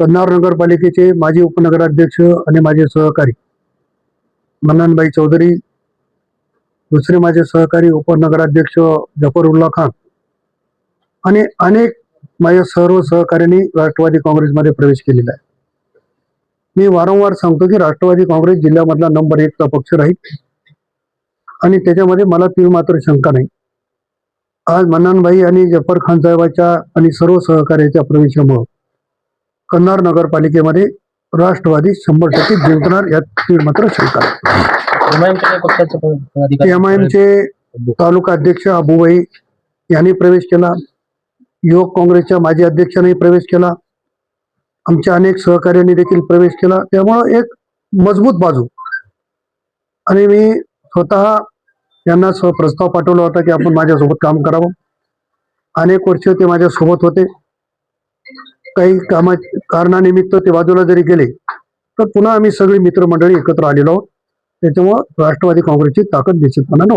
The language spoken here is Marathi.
कन्नार नगरपालिकेचे माजी उपनगराध्यक्ष आणि माझे सहकारी मन्नानबाई चौधरी दुसरे माझे सहकारी उपनगराध्यक्ष जफरुल्ला खान आणि अनेक माझ्या सर्व सहकार्यांनी राष्ट्रवादी काँग्रेसमध्ये प्रवेश केलेला आहे. मी वारंवार सांगतो की राष्ट्रवादी काँग्रेस जिल्ह्यामधला नंबर एकचा पक्ष राहील आणि त्याच्यामध्ये मला ती मात्र शंका नाही. आज मन्नानबाई आणि जफर खान साहेबाच्या आणि सर्व सहकार्याच्या प्रवेशामुळं कन्नार नगरपालिकेमध्ये राष्ट्रवादी शंभर टक्के जिंकणार यात मात्र शंका एमआयएमचे तालुका अध्यक्ष अबुबाई यांनी प्रवेश केला. युवक काँग्रेसच्या माजी अध्यक्षांनी प्रवेश केला. आमच्या अनेक सहकार्यांनी देखील प्रवेश केला. त्यामुळं एक मजबूत बाजू. आणि मी स्वतः यांना स्व प्रस्ताव पाठवला होता की आपण माझ्यासोबत काम करावं. अनेक वर्ष ते माझ्यासोबत होते. काही कामा कारणानिमित्त ते बाजूला जरी गेले तर पुन्हा आम्ही सगळी मित्रमंडळी एकत्र आलेलो आहोत. त्याच्यामुळं राष्ट्रवादी काँग्रेसची ताकद निश्चितपणानं